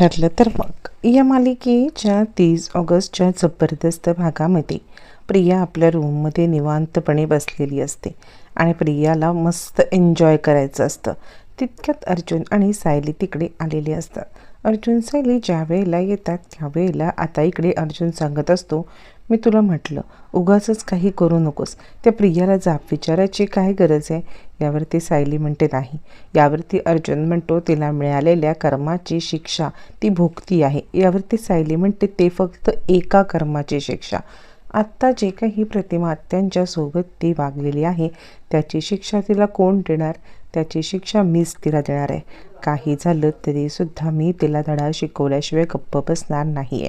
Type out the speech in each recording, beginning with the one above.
ठरलं तर मग. या मालिकेच्या तीस ऑगस्टच्या जबरदस्त भागामध्ये प्रिया आपल्या रूममध्ये निवांतपणे बसलेली असते आणि प्रियाला मस्त एन्जॉय करायचं असतं. तितक्यात अर्जुन आणि सायली तिकडे आलेले असतात. अर्जुन सायली ज्या वेळेला येतात त्यावेळेला आता इकडे अर्जुन सांगत असतो मी तुला म्हटलं उगाचच काही करू नकोस. त्या प्रियाला जाप विचारायची काय गरज आहे? यावरती सायली म्हणते नाही. यावरती अर्जुन म्हणतो तिला मिळालेल्या कर्माची शिक्षा ती भोगती आहे. यावरती सायली म्हणते ते फक्त एका कर्माची शिक्षा. आत्ता जे काही प्रतिमा त्यांच्यासोबत ती वागलेली आहे त्याची शिक्षा तिला कोण देणार? त्याची शिक्षा मीच तिला देणार आहे. काही झालं तरीसुद्धा मी तिला धडा शिकवल्याशिवाय गप्प बसणार नाही आहे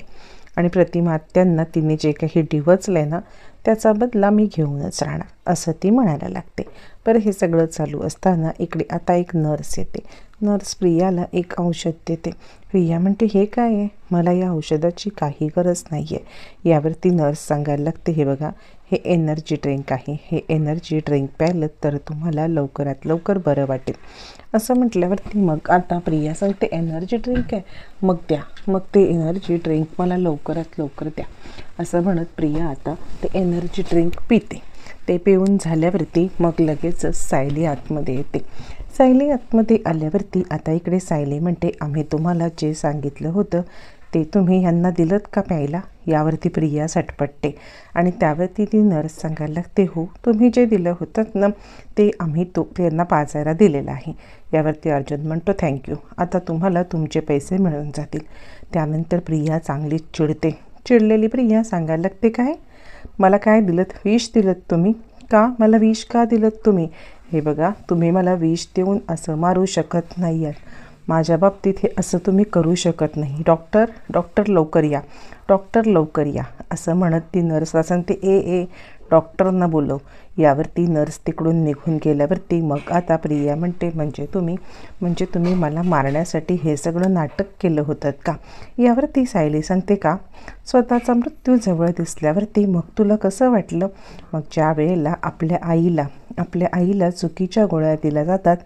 आणि प्रतिमात्यांना तिने जे काही डिवचलं ना त्याचा बदला मी घेऊनच राहणार असं ती म्हणायला लागते. बरं हे सगळं चालू असताना इकडे आता एक नर्स येते. नर्स प्रियाला एक औषध देते. प्रिया म्हणते हे काय आहे? मला या औषधाची काही गरज नाही आहे यावर ती नर्स सांगायला लागते हे बघा हे एनर्जी ड्रिंक आहे. हे एनर्जी ड्रिंक प्यायलं तर तुम्हाला लवकरात लवकर बरं वाटेल. असं म्हटल्यावरती मग आता प्रिया सांगते एनर्जी ड्रिंक आहे. मग द्या. मग ते एनर्जी ड्रिंक मला लवकरात लवकर द्या. असं म्हणत प्रिया आता ते एनर्जी ड्रिंक पिते. ते पिऊन झाल्यावरती मग लगेचच सायली आतमध्ये येते. सायली आतमध्ये आल्यावरती आता इकडे सायली म्हणते आम्ही तुम्हाला जे सांगितलं होतं ते तुम्ही ह्यांना दिलं का प्यायला? यावरती प्रिया सटपटते. आणि त्यावरती ती नर्स सांगायला लागते हो तुम्ही जे दिलं होतं ना ते आम्ही तो त्यांना पाजायला दिलेलं आहे. यावरती अर्जुन म्हणतो थँक्यू आता तुम्हाला तुमचे पैसे मिळून जातील. त्यानंतर प्रिया चांगलीच चिडते. चिडलेली प्रिया सांगायला लागते काय? मला काय दिलं विष दिलं तुम्ही? का? मला विष का दिलं तुम्ही? हे बघा तुम्ही मला विष देऊन असं मारू शकत नाही आहे माझ्या बाबतीत हे असं तुम्ही करू शकत नाही. डॉक्टर डॉक्टर लवकर या. डॉक्टर लवकर या असं म्हणत ती नर्स असं ते ए ए डॉक्टरना बोलव. यावरती नर्स तिकडून निघून गेल्यावरती मग आता प्रिया म्हणते म्हणजे तुम्ही म्हणजे तुम्ही मला मारण्यासाठी हे सगळं नाटक केलं होतं का? यावर ती सायली सांगते का? स्वतःचा मृत्यू जवळ दिसल्यावरती मग तुला कसं वाटलं? मग ज्या वेळेला आपल्या आईला आपल्या आईला चुकीच्या गोळ्या दिल्या जातात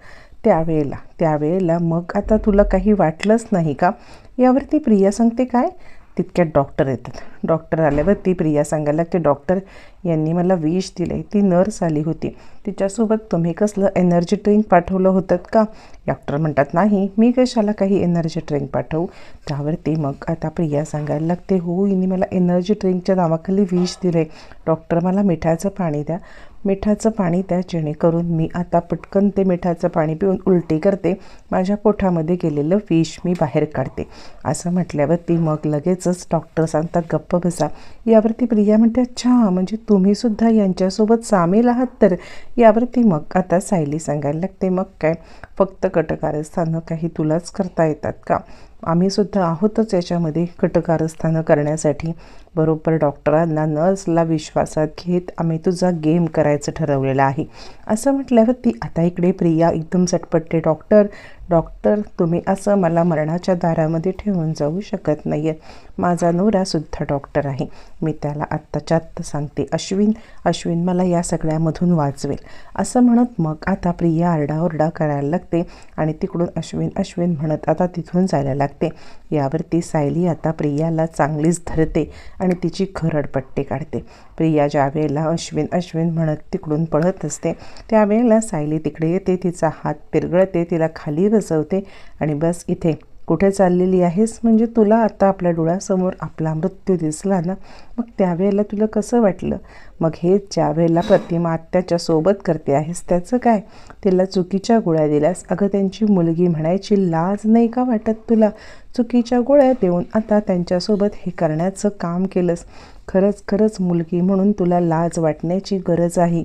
त्यावेळेला. त्यावेळेला मग आता तुला काही वाटलंच नाही का? यावरती प्रिया सांगते काय? तितक्यात डॉक्टर येतात. डॉक्टर आल्यावर ती प्रिया सांगायला की डॉक्टर यांनी मला विष दिले ती नर्स आली होती. तिच्यासोबत तुम्ही कसलं एनर्जी ड्रिंक पाठवलं होतं का? डॉक्टर म्हणतात नाही मी कशाला काही एनर्जी ड्रिंक पाठवू? त्यावरती मग आता प्रिया सांगायला लागते हो हिने मला एनर्जी ड्रिंकच्या नावाखाली विष दिले डॉक्टर मला मिठाचं पाणी द्या. मिठाचं पाणी त्या जेणेकरून मी आता पटकन ते मिठाचं पाणी पिऊन उलटी करते. माझ्या पोठामध्ये गेलेलं विष मी बाहेर काढते. असं म्हटल्यावरती मग लगेचच डॉक्टर सांगतात गप्प बसा. यावरती प्रिया म्हणते अच्छा म्हणजे तुम्हीसुद्धा यांच्यासोबत सामील आहात तर? यावरती मग आता सायली सांगायला लागते मग काय? फक्त कटकारस्थानं काही तुलाच करता येतात का? आम्हीसुद्धा आहोतच याच्यामध्ये कटकारस्थानं करण्यासाठी. बरोबर डॉक्टरांना नर्सला विश्वासात घेत आम्ही तुझा गेम करायचं ठरवलेलं आहे. असं म्हटल्यावर ती आता इकडे प्रिया एकदम चटपटते. डॉक्टर डॉक्टर तुम्ही असं मला मरणाच्या दारामध्ये ठेवून जाऊ शकत नाही आहे माझा नवरासुद्धा डॉक्टर आहे. मी त्याला आत्ताच्या आत्ता सांगते. अश्विन अश्विन मला या सगळ्यामधून वाचवेल. असं म्हणत मग आता प्रिया आरडाओरडा करायला लागते आणि तिकडून अश्विन अश्विन म्हणत आता तिथून जायला लागते. यावरती सायली आता प्रियाला चांगलीच धरते आणि तिची खरडपट्टी काढते. प्रिया ज्या वेळेला अश्विन अश्विन म्हणत तिकडून पळत असते त्यावेळेला सायली तिकडे येते तिचा हात पिरगळते तिला खाली बसवते. आणि बस इथे कुठे चाललेली आहेस? म्हणजे तुला आता आपल्या डोळ्यासमोर आपला मृत्यू दिसला ना? मग त्यावेळेला तुला कसं वाटलं? मग हे ज्या वेळेला प्रतिमा आत्याच्या सोबत करते आहेस त्याचं काय? तिला चुकीच्या गोळ्या दिल्यास? अगं त्यांची मुलगी म्हणायची लाज नाही का वाटत तुला? चुकीच्या गोळ्या देऊन आता त्यांच्यासोबत हे करण्याचं काम केलंस. खरंच खरंच मुलगी म्हणून तुला लाज वाटण्याची गरज आहे.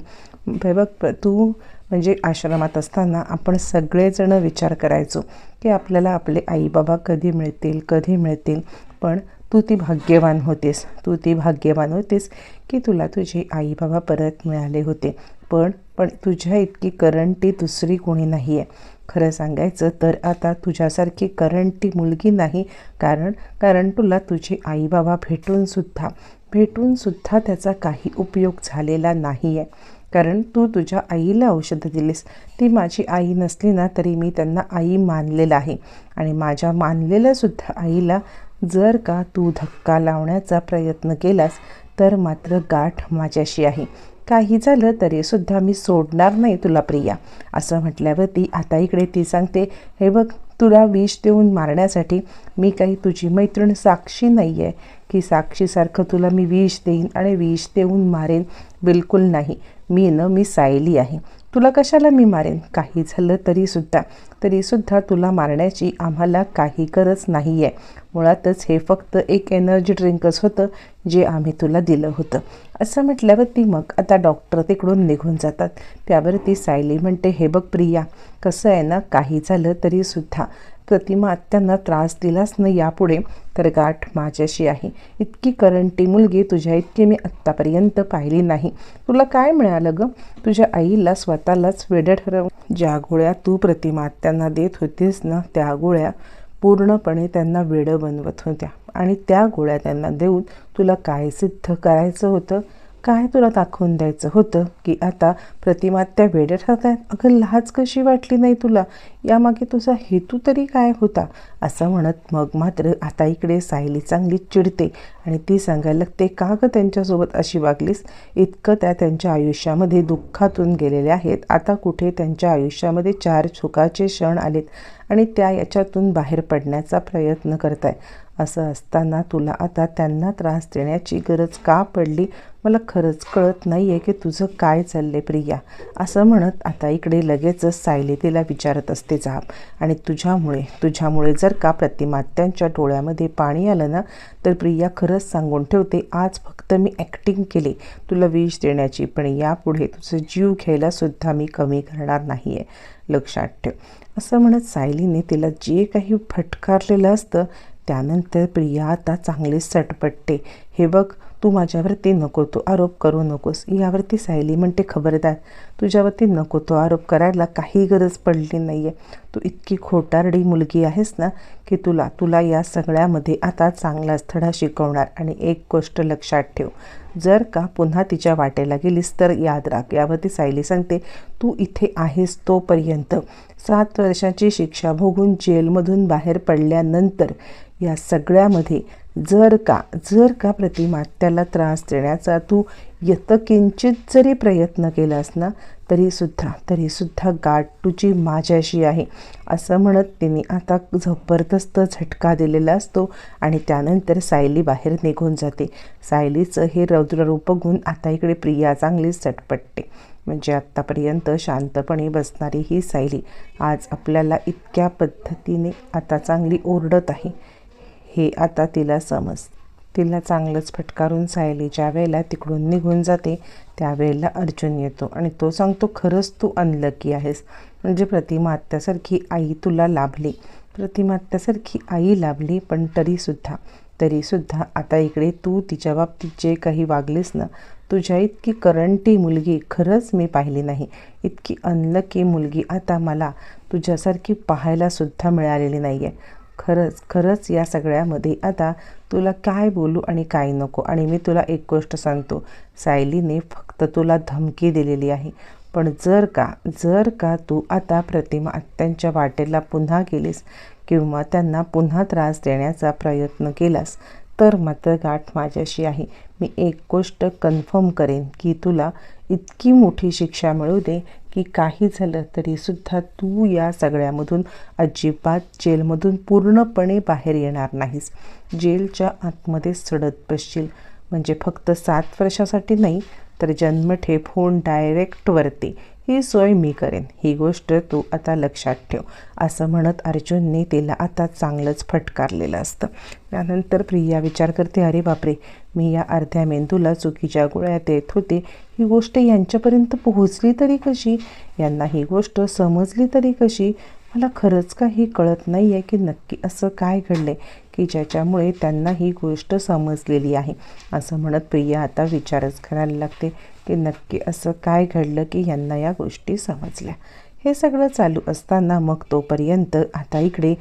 बघ तू म्हणजे आश्रमात असताना आपण सगळेजण विचार करायचो की आपल्याला आपले आई बाबा कधी मिळतील कधी मिळतील? पण तू ती भाग्यवान होतेस. तू ती भाग्यवान होतेस की तुला तुझे आई बाबा परत मिळाले होते. पण पण तुझ्या इतकी करंटी दुसरी कोणी नाही आहे खरं सांगायचं तर आता तुझ्यासारखी करंटी मुलगी नाही कारण कारण तुला तुझे आई बाबा भेटूनसुद्धा भेटूनसुद्धा त्याचा काही उपयोग झालेला नाही आहे कारण तू तुझ्या आईला औषधं दिलीस. ती माझी आई नसली ना तरी मी त्यांना आई मानलेलं आहे. आणि माझ्या मानलेल्यासुद्धा आईला जर का तू धक्का लावण्याचा प्रयत्न केलास तर मात्र गाठ माझ्याशी आहे. काही झालं तरीसुद्धा मी सोडणार नाही तुला प्रिया. असं म्हटल्यावरती आता इकडे ती सांगते हे बघ तुला विष देऊन मारण्यासाठी मी काही तुझी मैत्रीण साक्षी नाही आहे की साक्षीसारखं तुला मी विष देईन आणि विष देऊन मारेन बिलकुल नाही. मी न मी सायली आहे. तुला कशाला मी मारेन? काही झालं तरीसुद्धा तरीसुद्धा तुला मारण्याची आम्हाला काही गरज नाही आहे मुळातच हे फक्त एक एनर्जी ड्रिंकच होतं जे आम्ही तुला दिलं होतं. असं म्हटल्यावर ती मग आता डॉक्टर तिकडून निघून जातात. त्यावर ती सायली म्हणते हे बघ प्रिया कसं आहे ना काही झालं तरीसुद्धा प्रतिमा त्यांना त्रास दिलाच न यापुढे तर गाठ माझ्याशी आहे. इतकी करंटी मुलगी तुझ्या इतकी मी आत्तापर्यंत पाहिली नाही. तुला काय मिळालं गं? तुझ्या आईला स्वतःलाच वेडं ठरव. ज्या गोळ्या तू प्रतिमा त्यांना देत होतीस ना त्या गोळ्या पूर्णपणे त्यांना वेडं बनवत होत्या. आणि त्या गोळ्या त्यांना देऊन तुला काय सिद्ध करायचं होतं? काय तुला दाखवून द्यायचं होतं की आता प्रतिमा त्या वेड्या ठरतायत अगं लाज कशी वाटली नाही तुला? यामागे तुझा हेतू तरी काय होता? असं म्हणत मग मात्र आता इकडे सायली चांगली चिडते आणि ती सांगायला लागते का गं त्यांच्यासोबत अशी वागलीस? इतकं त्या त्यांच्या आयुष्यामध्ये दुःखातून गेलेल्या आहेत. आता कुठे त्यांच्या आयुष्यामध्ये चार चुकाचे क्षण आलेत आणि त्या याच्यातून बाहेर पडण्याचा प्रयत्न करत आहे असं असताना तुला आता त्यांना त्रास देण्याची गरज का पडली? मला खरंच कळत नाही आहे की तुझं काय चाललं प्रिया. असं म्हणत आता इकडे लगेचच सायली तिला विचारत असते जाब. आणि तुझ्यामुळे तुझ्यामुळे जर का प्रतिमात्यांच्या डोळ्यामध्ये पाणी आलं ना तर प्रिया खरंच सांगून ठेवते आज फक्त मी ॲक्टिंग केली. तुला विष देण्याची पण यापुढे तुझं जीव घ्यायलासुद्धा मी कमी करणार नाही आहे लक्षात ठेव. असं म्हणत सायलीने तिला जे काही फटकारलेलं असतं त्यानंतर प्रिया आता चांगली सटपटते. हे बघ तू माझ्यावरती नको तो आरोप करू नकोस. यावरती सायली म्हणते खबरदार तुझ्यावरती नको तो आरोप करायला काही गरज पडली नाही आहे तू इतकी खोटारडी मुलगी आहेस ना की तुला तुला या सगळ्यामध्ये आता चांगलाच धडा शिकवणार. आणि एक गोष्ट लक्षात ठेव जर का पुन्हा तिच्या वाटेला गेलीस तर याद राख. यावरती सायली सांगते तू इथे आहेस तोपर्यंत. सात वर्षाची शिक्षा भोगून जेलमधून बाहेर पडल्यानंतर या सगळ्यामध्ये जर का जर का प्रतिमा त्याला त्रास देण्याचा तू यतकिंचित जरी प्रयत्न केलास ना तरीसुद्धा तरीसुद्धा गाठ तुझी माझ्याशी आहे. असं म्हणत तिने आता जबरदस्त झटका दिलेला असतो आणि त्यानंतर सायली बाहेर निघून जाते. सायलीचं हे रौद्ररूप गुण आता इकडे प्रिया चांगलीच चटपटते. म्हणजे आत्तापर्यंत शांतपणे बसणारी ही सायली आज आपल्याला इतक्या पद्धतीने आता चांगली ओरडत आहे. हे आता तिला समज. तिला चांगलंच फटकारून सायली ज्या वेळेला तिकडून निघून जाते त्यावेळेला अर्जुन येतो आणि तो सांगतो खरंच तू अनलकी आहेस. म्हणजे प्रतिमात्यासारखी आई तुला लाभली. प्रतिमात्यासारखी आई लाभली पण तरीसुद्धा तरीसुद्धा आता इकडे तू तिच्या बाबतीत जे काही वागलीस ना तुझ्या इतकी करंटी मुलगी खरंच मी पाहिली नाही. इतकी अनलकी मुलगी आता मला तुझ्यासारखी पाहायलासुद्धा मिळालेली नाही आहे खरंच खरंच या सगळ्यामध्ये आता तुला काय बोलू आणि काय नको? आणि मी तुला एक गोष्ट सांगतो. सायलीने फक्त तुला धमकी दिलेली आहे. पण जर का जर का तू आता प्रतिमा आत्यांच्या वाटेला पुन्हा गेलीस किंवा त्यांना पुन्हा त्रास देण्याचा प्रयत्न केलास तर मात्र गाठ माझ्याशी आहे. मी एक गोष्ट कन्फर्म करेन की तुला इतकी मोठी शिक्षा मिळू दे की काही झालं तरीसुद्धा तू या सगळ्यामधून अजिबात जेलमधून पूर्णपणे बाहेर येणार नाहीस. जेलच्या आतमध्ये सडत बसशील. म्हणजे फक्त सात वर्षासाठी नाही तर जन्मठेप होऊन डायरेक्टवरती ही सोय मी करेन. ही गोष्ट तू आता लक्षात ठेव. असं म्हणत अर्जुनने तिला आता चांगलंच फटकारलेलं असतं. त्यानंतर प्रिया विचार करते अरे बापरे मी या अर्ध्या मेंदूला चुकीच्या गोळ्या देत होते. ही गोष्ट यांच्यापर्यंत पोहोचली तरी कशी? यांना ही गोष्ट समजली तरी कशी? मला खरंच काही कळत नाही आहे की नक्की असं काय घडलं की ज्याच्यामुळे त्यांना ही गोष्ट समजलेली आहे. असं म्हणत प्रिया आता विचारच करायला लागते. की नक्की असं काय घडलं की यांना या गोष्टी समजल्या. हे सगळं चालू असताना मग तोपर्यंत आता इकडे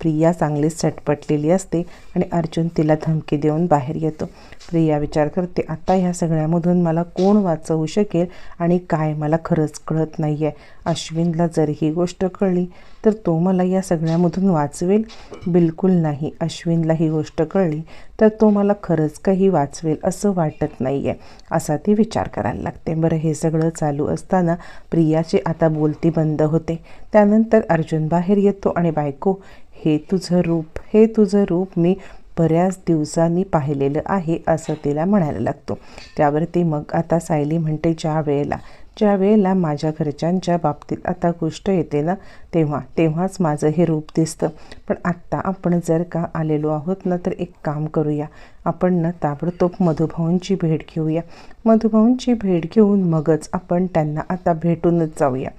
प्रिया चांगलीच चटपटलेली असते आणि अर्जुन तिला धमकी देऊन बाहेर येतो. प्रिया विचार करते आता ह्या सगळ्यामधून मला कोण वाचवू शकेल आणि काय? मला खरंच कळत नाही आहे अश्विनला जर ही गोष्ट कळली तर तो मला या सगळ्यामधून वाचवेल? बिलकुल नाही. अश्विनला ही गोष्ट कळली तर तो मला खरंच काही वाचवेल असं वाटत नाही आहे असा ती विचार करायला लागते. बरं हे सगळं चालू असताना प्रियाची आता बोलती बंद होते. त्यानंतर अर्जुन बाहेर येतो आणि बायको हे तुझं रूप हे तुझं रूप मी बऱ्याच दिवसांनी पाहिलेलं आहे असं तिला म्हणायला लागतो. त्यावरती मग आता सायली म्हणते ज्या वेळेला ज्या वेळेला माझ्या घरच्यांच्या बाबतीत आता गोष्ट येते ना तेव्हा तेव्हाच माझं हे रूप दिसतं. पण आत्ता आपण जर का आलेलो आहोत ना तर एक काम करूया. आपण ना ताबडतोब मधुभाऊंची भेट घेऊया. मधुभाऊंची भेट घेऊन मगच आपण त्यांना आता भेटूनच जाऊया.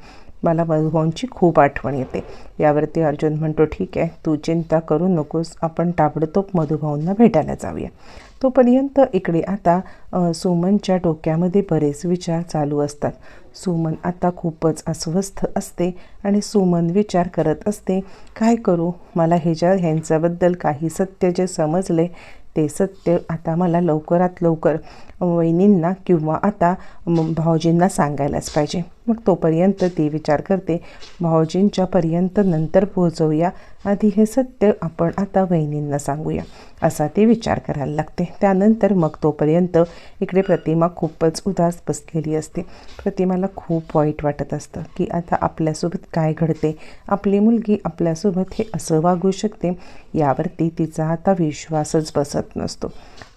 मला मधुभाऊंची खूप आठवण येते. यावरती अर्जुन म्हणतो ठीक आहे तू चिंता करू नकोस. आपण ताबडतोब मधुभाऊंना भेटायला जाऊया. तोपर्यंत इकडे आता सुमनच्या डोक्यामध्ये बरेच विचार चालू असतात. सुमन आता खूपच अस्वस्थ असते आणि सुमन विचार करत असते काय करू? मला ह्याच्या ह्यांच्याबद्दल काही सत्य जे समजले ते सत्य आता मला लवकरात लवकर वहिनींना किंवा आता भाऊजींना सांगायलाच पाहिजे. मग तोपर्यंत ती विचार करते भाऊजींच्यापर्यंत नंतर पोहोचवूया. आधी हे सत्य आपण आता वहिनींना सांगूया असा ती विचार करायला लागते. त्यानंतर मग तोपर्यंत इकडे प्रतिमा खूपच उदास बसलेली असते. प्रतिमाला खूप वाईट वाटत असतं की आता आपल्यासोबत काय घडते? आपली मुलगी आपल्यासोबत हे असं वागू शकते? यावरती तिचा आता विश्वासच बसत नसतो.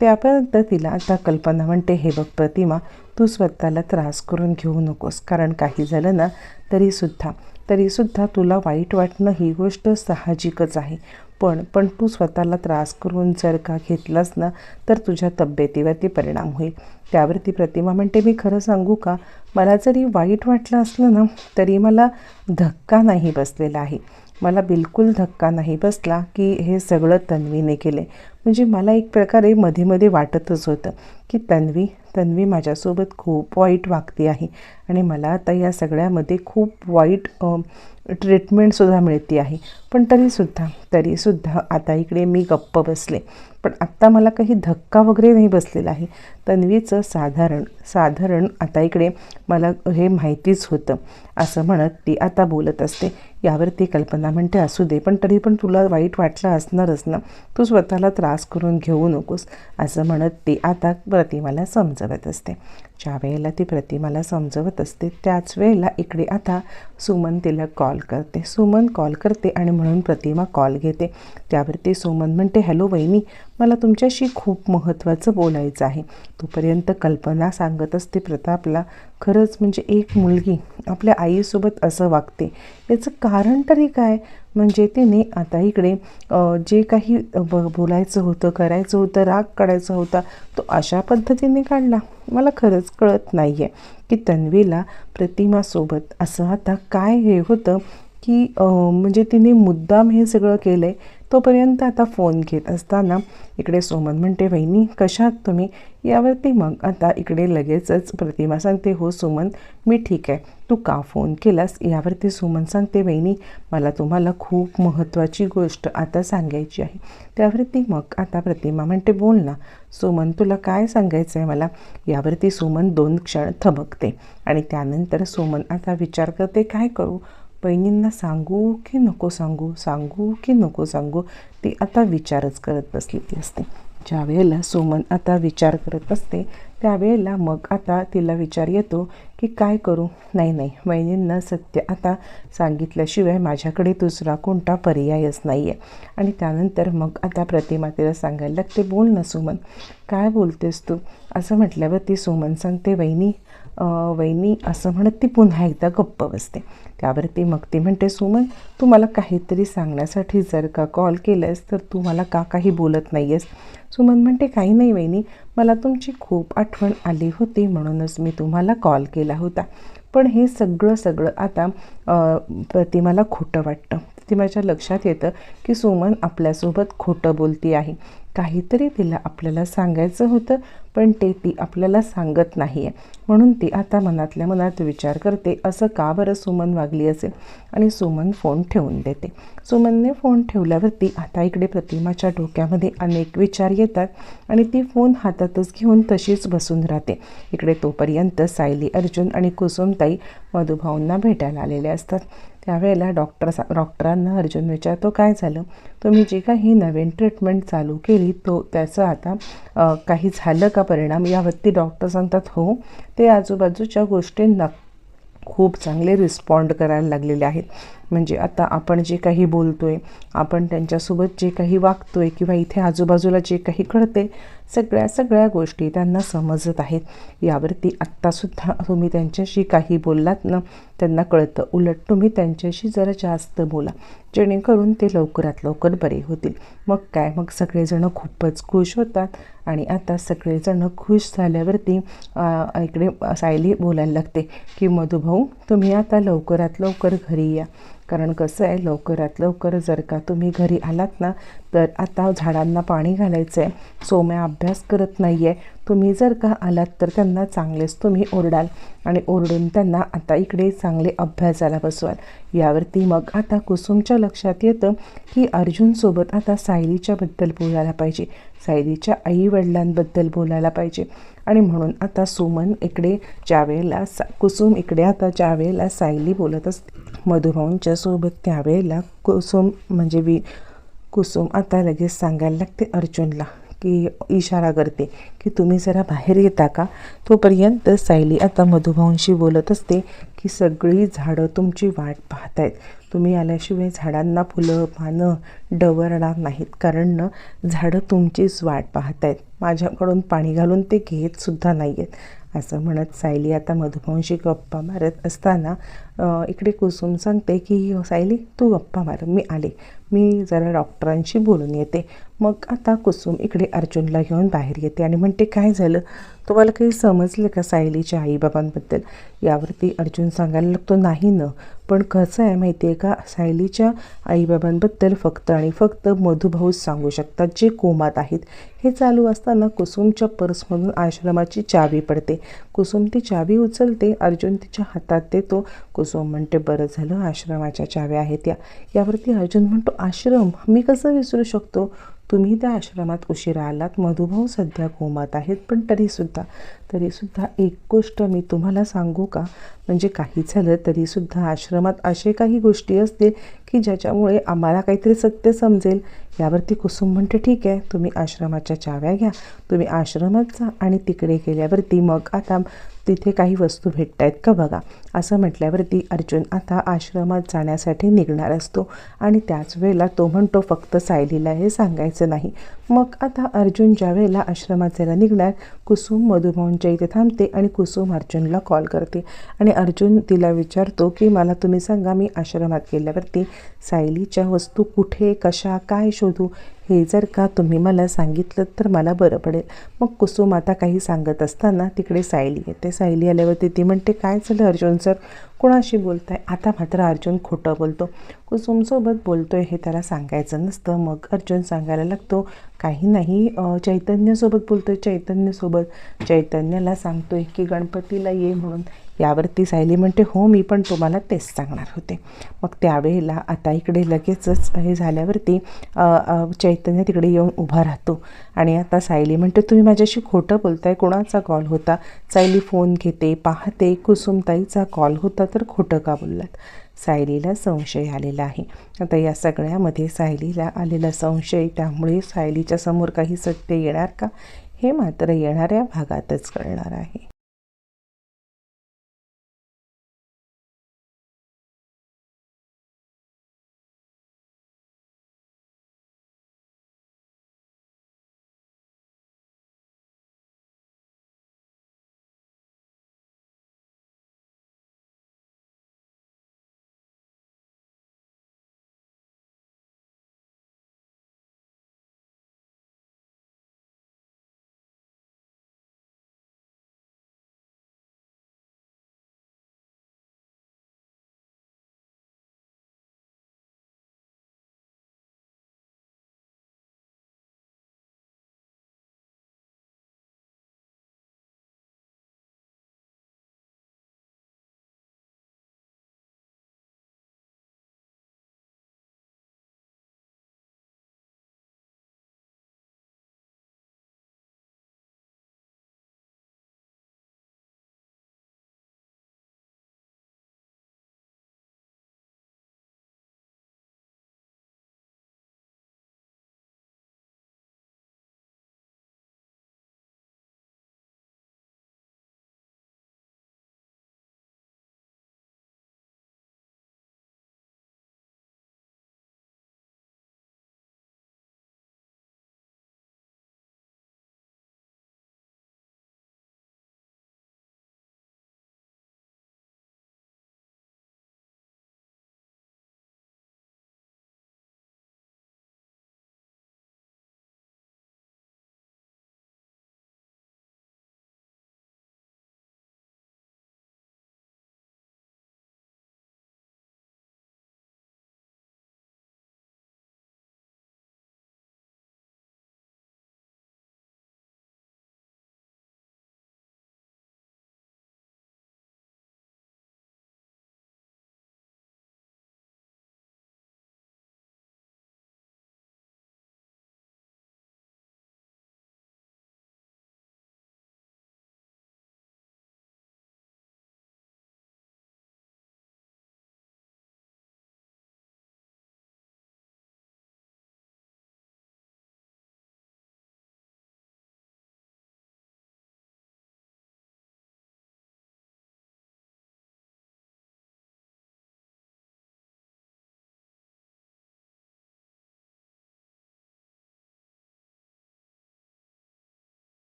त्यापर्यंत तिला आता कल्पना म्हणते हे बघ प्रतिमा तू स्वतःला त्रास करून घेऊ नकोस. कारण काही झालं ना तरीसुद्धा तरीसुद्धा तुला वाईट वाटणं ही गोष्ट साहजिकच आहे. पण पण तू स्वतःला त्रास करून जर का घेतलास ना तर तुझ्या तब्येतीवरती परिणाम होईल. त्यावरती प्रतिमा म्हणते मी खरं सांगू का? मला जरी वाईट वाटलं असलं ना तरी मला धक्का नाही बसलेला आहे. मला बिलकुल धक्का नाही बसला की हे सगळं तन्वीने केले. म्हणजे मला एक प्रकारे मध्ये मध्ये वाटतच होतं. की तन्वी तन्वी माझ्यासोबत खूप वाईट वागते आहे आणि मला आता या सगळ्यामध्ये खूप वाईट ट्रीटमेंटसुद्धा मिळते आहे. पण तरीसुद्धा तरीसुद्धा आता इकडे मी गप्प बसले. पण आत्ता मला काही धक्का वगैरे नाही बसलेला आहे. तन्वीचं साधारण साधारण आता इकडे मला हे माहितीच होतं. असं म्हणत ती आता बोलत असते. यावर ती कल्पना म्हणते असू दे पण तरी पण तुला वाईट वाटलं असणारच ना. तू स्वतःला त्रास करून घेऊ नकोस. असं म्हणत ती आता प्रतिमाला समजवत असते. ज्या वेळेला ती प्रतिमाला समजवत असते त्याच वेळेला इकडे आता सुमन तिला कॉल करते. सुमन कॉल करते आणि म्हणून प्रतिमा कॉल घेते. त्यावरती सुमन म्हणते हॅलो वहिनी मला तुमच्याशी खूप महत्त्वाचं बोलायचं आहे. तोपर्यंत कल्पना सांगत असते प्रतापला खरंच म्हणजे एक मुलगी आपल्या आईसोबत असं वागते. याचं कारण तरी काय? म्हणजे तिने आता इकडे जे काही ब बोलायचं होतं करायचं होतं राग काढायचा होता तो अशा पद्धतीने काढला. मला खरंच कळत नाही आहे की तन्वीला प्रतिमासोबत असं आता काय हे होतं की म्हणजे तिने मुद्दाम हे सगळं केलं आहे तोपर्यंत आता फोन घेत असताना इकडे सोमन म्हणते वहिनी कशात तुम्ही? यावरती मग आता इकडे लगेचच प्रतिमा सांगते हो सुमन मी ठीक आहे. तू का फोन केलास? यावरती सुमन सांगते वहिनी मला तुम्हाला खूप महत्त्वाची गोष्ट आता सांगायची आहे. त्यावरती मग आता प्रतिमा म्हणते बोल ना. सुमन तुला काय सांगायचं आहे मला? यावरती सुमन दोन क्षण थबकते आणि त्यानंतर सुमन आता विचार करते काय करू? बहिणींना सांगू की नको सांगू सांगू की नको सांगू ती आता विचारच करत बसलेली असते. ज्या वेळेला सुमन आता विचार करत असते त्यावेळेला मग आता तिला विचार येतो की काय करू? नाही नाही वहिनींना सत्य आता सांगितल्याशिवाय माझ्याकडे दुसरा कोणता पर्यायच नाही आहे आणि त्यानंतर मग आता प्रतिमा तिला सांगायला लागते बोल ना सुमन काय बोलतेस तू? असं म्हटल्यावर ती सुमन सांगते वहिनी वहिनी असं म्हणत ती पुन्हा एकदा गप्प बसते. त्यावरती मग ती म्हणते सुमन तू मला काहीतरी सांगण्यासाठी जर का कॉल केलंस तर तू मला का काही बोलत नाही आहेस सुमन म्हणते काही नाही वहिनी मला तुमची खूप आठवण आली होती म्हणूनच मी तुम्हाला कॉल केला होता. पण हे सगळं सगळं आता प्रतिमाला खोटं वाटतं. प्रतिमाच्या लक्षात येतं की सुमन आपल्यासोबत खोटं बोलती आहे. काहीतरी तिला आपल्याला सांगायचं होतं पण ते ती आपल्याला सांगत नाही आहे म्हणून ती आता मनातल्या मनात विचार करते असं का बरं सुमन वागली असेल? आणि सुमन फोन ठेवून देते. सुमनने फोन ठेवल्यावरती आता इकडे प्रतिमाच्या डोक्यामध्ये अनेक विचार येतात आणि ती फोन हातातच घेऊन तशीच बसून राहते. इकडे तोपर्यंत सायली अर्जुन आणि कुसुमताई मधुभाऊंना भेटायला आलेले असतात. त्यावेळेला डॉक्टर सा डॉक्टरांना अर्जुन विचारतो काय झालं? तुम्ही जी काही नवीन ट्रीटमेंट चालू केली तो त्याचं आता काही झालं का परिणाम? यावरती डॉक्टर सांगतात हो ते आजूबाजूच्या गोष्टींना खूप चांगले रिस्पॉन्ड करायला लागलेले आहेत. म्हणजे आता आपण जे काही बोलतो आहे आपण त्यांच्यासोबत जे काही वागतो आहे किंवा इथे आजूबाजूला जे काही घडते सगळ्या सगळ्या गोष्टी त्यांना समजत आहेत. यावरती आत्तासुद्धा तुम्ही त्यांच्याशी काही बोललात ना त्यांना कळतं. उलट तुम्ही त्यांच्याशी जरा जास्त बोला. जेणेकरून ते लवकरात लवकर बरे होतील. मग काय? मग सगळेजणं खूपच खुश होतात. आणि आता सगळेजणं खुश झाल्यावरती इकडे सायली बोलायला लागते की मधुभाऊ तुम्ही आता लवकरात लवकर घरी या. कारण कसं आहे लवकरात लवकर जर का तुम्ही घरी आलात ना तर आता झाडांना पाणी घालायचं आहे सोम्या अभ्यास करत नाही आहे तुम्ही जर का आलात तर त्यांना चांगलेच तुम्ही ओरडाल आणि ओरडून त्यांना आता इकडे चांगले अभ्यासाला बसवाल. यावरती मग आता कुसुमच्या लक्षात येतं की अर्जुनसोबत आता सायलीच्याबद्दल बोलायला पाहिजे. सायलीच्या आईवडिलांबद्दल बोलायला पाहिजे. आणि म्हणून आता सुमन इकडे ज्या वेळेला सा कुसुम इकडे आता ज्यावेळेला सायली बोलत असते मधुभाऊंच्या सोबत त्यावेळेला कुसुम म्हणजे वि कुसुम आता लगेच सांगायला लागते अर्जुनला की इशारा करते की तुम्ही जरा बाहेर येता का? तोपर्यंत सायली आता मधुभाऊंशी बोलत असते की सगळी झाडं तुमची वाट पाहत आहेत तुम्ही आल्याशिवाय झाडांना फुलं पानं डवरणार नाहीत. कारण ना झाडं तुमचीच वाट पाहत आहेत माझ्याकडून पाणी घालून ते घेतसुद्धा नाही आहेत असं म्हणत सायली आता मधुभाऊंशी गप्पा मारत असताना इकडे कुसुम सांगते की सायली तू गप्पा मार मी आले. मी जरा डॉक्टरांशी बोलून येते. मग आता कुसुम इकडे अर्जुनला घेऊन बाहेर येते आणि म्हणते काय झालं? तुम्हाला काही समजलं का सायलीच्या आईबाबांबद्दल? यावरती अर्जुन सांगायला लागतो नाही न. पण कसं आहे माहिती आहे का? सायलीच्या आईबाबांबद्दल फक्त आणि फक्त मधुभाऊच सांगू शकतात जे कोमात आहेत. हे चालू असताना कुसुमच्या पर्समधून आश्रमाची चावी पडते. कुसुम ती चावी उचलते अर्जुन तिच्या हातात देतो. कुसुम म्हणते बरं झालं आश्रमाच्या चाव्या आहेत या. यावरती अर्जुन म्हणतो आश्रम? मी कसं विसरू शकतो? तुम्ही त्या आश्रमात उशिरा आलात. मधुभाऊ सध्या कोमात आहेत पण तरीसुद्धा तरीसुद्धा एक गोष्ट मी तुम्हाला सांगू का? म्हणजे काही झालं तरीसुद्धा आश्रमात असे काही गोष्टी असतील की ज्याच्यामुळे आम्हाला काहीतरी सत्य समजेल. यावरती कुसुम म्हणते ठीक आहे तुम्ही आश्रमाच्या चाव्या घ्या. तुम्ही आश्रमात जा आणि तिकडे गेल्यावरती मग आता तिथे काही वस्तू भेटत आहेत का बघा? असं म्हटल्यावरती अर्जुन आता आश्रमात जाण्यासाठी निघणार असतो आणि त्याच वेळेला तो म्हणतो फक्त सायलीला हे सांगायचं नाही. मग आता अर्जुन ज्या वेळेला आश्रमात जायला निघणार कुसुम मधुभाऊंच्या इथे थांबते आणि कुसुम अर्जुनला कॉल करते. आणि अर्जुन तिला विचारतो की मला तुम्ही सांगा मी आश्रमात गेल्यावरती सायलीच्या वस्तू कुठे कशा काय शोधू? हे जर का तुम्ही मला सांगितलं तर मला बरं पडेल. मग कुसुम आता काही सांगत असताना तिकडे सायली येते. सायली आल्यावरती ती म्हणते काय झालं अर्जुन सर कोणाशी बोलताय? आता मात्र अर्जुन खोटं बोलतो. कुसुमसोबत बोलतो आहे हे त्याला सांगायचं नसतं. मग अर्जुन सांगायला लागतो काही नाही चैतन्यसोबत बोलतो आहे चैतन्यसोबत चैतन्याला सांगतो आहे की गणपतीला ये म्हणून. यावरती सायली म्हणते हो मी पण तुम्हाला तेच सांगणार होते. मग त्यावेळेला आता इकडे लगेचच हे झाल्यावरती चैतन्य तिकडे येऊन उभा राहतो. आणि आता सायली म्हणते तुम्ही माझ्याशी खोटं बोलताय कोणाचा कॉल होता? सायली फोन घेते पाहते कुसुमताईचा कॉल होता तर खोटं का बोललात? सायलीला संशय आलेला आहे. आता या सगळ्यामध्ये सायलीला आलेला संशय त्यामुळे सायलीच्या समोर काही सत्य येणार का? हे मात्र येणाऱ्या भागातच कळणार आहे.